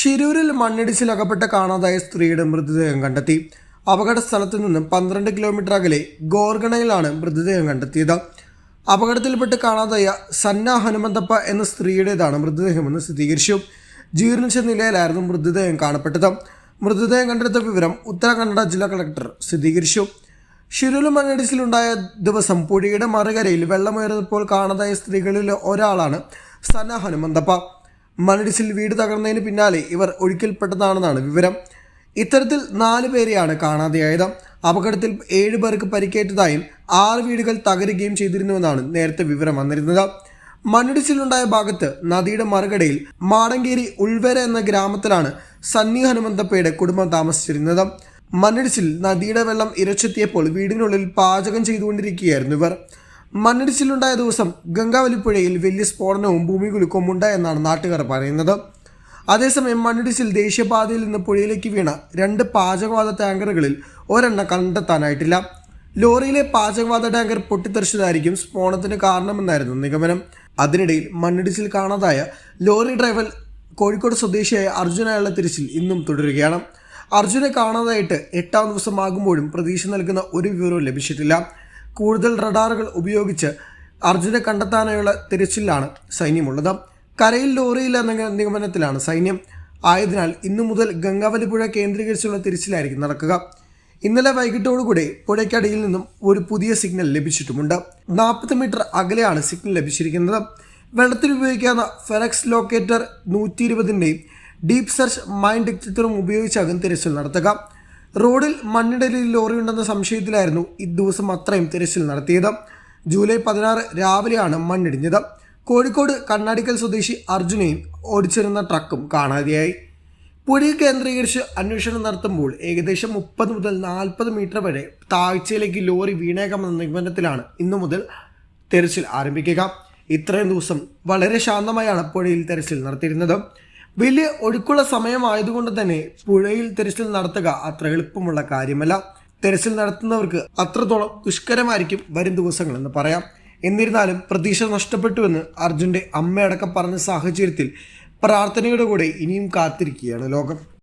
ഷിരൂരിൽ മണ്ണിടിച്ചിൽ അകപ്പെട്ട കാണാതായ സ്ത്രീയുടെ മൃതദേഹം കണ്ടെത്തി. അപകട സ്ഥലത്തു നിന്നും പന്ത്രണ്ട് കിലോമീറ്റർ അകലെ ഗോർഗണയിലാണ് മൃതദേഹം കണ്ടെത്തിയത്. അപകടത്തിൽപ്പെട്ട് കാണാതായ സന്ന ഹനുമന്തപ്പ എന്ന സ്ത്രീയുടേതാണ് മൃതദേഹമെന്ന് സ്ഥിരീകരിച്ചു. ജീർണിച്ച നിലയിലായിരുന്നു മൃതദേഹം കാണപ്പെട്ടത്. മൃതദേഹം കണ്ടെടുത്ത വിവരം ഉത്തരാഖണ്ഡ ജില്ലാ കളക്ടർ സ്ഥിരീകരിച്ചു. ഷിരൂർ മണ്ണിടിച്ചിലുണ്ടായ ദിവസം പുഴയുടെ മറുകരയിൽ വെള്ളമുയർന്നപ്പോൾ കാണാതായ സ്ത്രീകളിൽ ഒരാളാണ് സന്ന ഹനുമന്തപ്പ. മണ്ണിടിച്ചിൽ വീട് തകർന്നതിന് പിന്നാലെ ഇവർ ഒഴുക്കിൽപ്പെട്ടതാണെന്നാണ് വിവരം. ഇത്തരത്തിൽ നാല് പേരെയാണ് കാണാതെയായത്. അപകടത്തിൽ ഏഴ് പേർക്ക് പരിക്കേറ്റതായും ആറ് വീടുകൾ തകരുകയും ചെയ്തിരുന്നുവെന്നാണ് നേരത്തെ വിവരം വന്നിരുന്നത്. മണ്ണിടിച്ചിലുണ്ടായ ഭാഗത്ത് നദിയുടെ മറുകടയിൽ മാടങ്കേരി ഉൾവര എന്ന ഗ്രാമത്തിലാണ് സന്നി ഹനുമന്തപ്പയുടെ കുടുംബം താമസിച്ചിരുന്നത്. മണ്ണിടിച്ചിൽ നദിയുടെ വെള്ളം ഇരച്ചെത്തിയപ്പോൾ വീടിനുള്ളിൽ പാചകം ചെയ്തുകൊണ്ടിരിക്കുകയായിരുന്നു ഇവർ. മണ്ണിടിച്ചിലുണ്ടായ ദിവസം ഗംഗാവലിപ്പുഴയിൽ വലിയ സ്ഫോടനവും ഭൂമികുലുക്കവും ഉണ്ടായെന്നാണ് നാട്ടുകാർ പറയുന്നത്. അതേസമയം മണ്ണിടിച്ചിൽ ദേശീയപാതയിൽ നിന്ന് പുഴയിലേക്ക് വീണ രണ്ട് പാചകവാത ടാങ്കറുകളിൽ ഒരെണ്ണം കണ്ടെത്താനായിട്ടില്ല. ലോറിയിലെ പാചകവാത ടാങ്കർ പൊട്ടിത്തെറിച്ചതായിരിക്കും സ്ഫോടനത്തിന് കാരണമെന്നായിരുന്നു നിഗമനം. അതിനിടയിൽ മണ്ണിടിച്ചിൽ കാണാതായ ലോറി ഡ്രൈവർ കോഴിക്കോട് സ്വദേശിയായ അർജുനായുള്ള തിരിച്ചിൽ ഇന്നും തുടരുകയാണ്. അർജുനെ കാണാതായിട്ട് എട്ടാം ദിവസമാകുമ്പോഴും പ്രതീക്ഷ നൽകുന്ന ഒരു വിവരവും ലഭിച്ചിട്ടില്ല. കൂടുതൽ റഡാറുകൾ ഉപയോഗിച്ച് അർജുനെ കണ്ടെത്താനായുള്ള തിരച്ചിലാണ് സൈന്യമുള്ളത്. കരയിൽ ലോറിയില്ല എന്ന നിഗമനത്തിലാണ് സൈന്യം. ആയതിനാൽ ഇന്നു മുതൽ ഗംഗാവലിപ്പുഴ കേന്ദ്രീകരിച്ചുള്ള തിരച്ചിലായിരിക്കും നടക്കുക. ഇന്നലെ വൈകിട്ടോടുകൂടി പുഴയ്ക്കടിയിൽ നിന്നും ഒരു പുതിയ സിഗ്നൽ ലഭിച്ചിട്ടുമുണ്ട്. നാൽപ്പത് മീറ്റർ അകലെയാണ് സിഗ്നൽ ലഭിച്ചിരിക്കുന്നത്. വെള്ളത്തിൽ ഉപയോഗിക്കാവുന്ന ഫെറക്സ് ലോക്കേറ്റർ നൂറ്റി ഇരുപതിന്റെയും ഡീപ് സെർച്ച് മൈൻഡ് ഡിറ്റക്ടറും ഉപയോഗിച്ചാകും തിരച്ചിൽ നടത്തുക. റോഡിൽ മണ്ണിടലിൽ ലോറിയുണ്ടെന്ന സംശയത്തിലായിരുന്നു ഇദിവസം അത്രയും തിരച്ചിൽ നടത്തിയത്. ജൂലൈ പതിനാറ് രാവിലെയാണ് മണ്ണിടിഞ്ഞത്. കോഴിക്കോട് കണ്ണാടിക്കൽ സ്വദേശി അർജുനെയും ഓടിച്ചിരുന്ന ട്രക്കും കാണാതെയായി. പുഴയെ കേന്ദ്രീകരിച്ച് അന്വേഷണം നടത്തുമ്പോൾ ഏകദേശം മുപ്പത് മുതൽ നാൽപ്പത് മീറ്റർ വരെ താഴ്ചയിലേക്ക് ലോറി വീണേക്കാമെന്ന നിഗമനത്തിലാണ് ഇന്നു മുതൽ തെരച്ചിൽ ആരംഭിക്കുക. ഇത്രയും ദിവസം വളരെ ശാന്തമായാണ് പുഴയിൽ തെരച്ചിൽ നടത്തിയിരുന്നത്. വലിയ ഒഴുക്കുള്ള സമയമായതുകൊണ്ട് തന്നെ പുഴയിൽ തെരച്ചിൽ നടത്തുക അത്ര എളുപ്പമുള്ള കാര്യമല്ല. തെരച്ചിൽ നടത്തുന്നവർക്ക് അത്രത്തോളം ദുഷ്കരമായിരിക്കും വരും ദിവസങ്ങളെന്ന് പറയാം. എന്നിരുന്നാലും പ്രതീക്ഷ നഷ്ടപ്പെട്ടുവെന്ന് അർജുന്റെ അമ്മയടക്കം പറഞ്ഞ സാഹചര്യത്തിൽ പ്രാർത്ഥനയുടെ കൂടെ ഇനിയും കാത്തിരിക്കുകയാണ് ലോകം.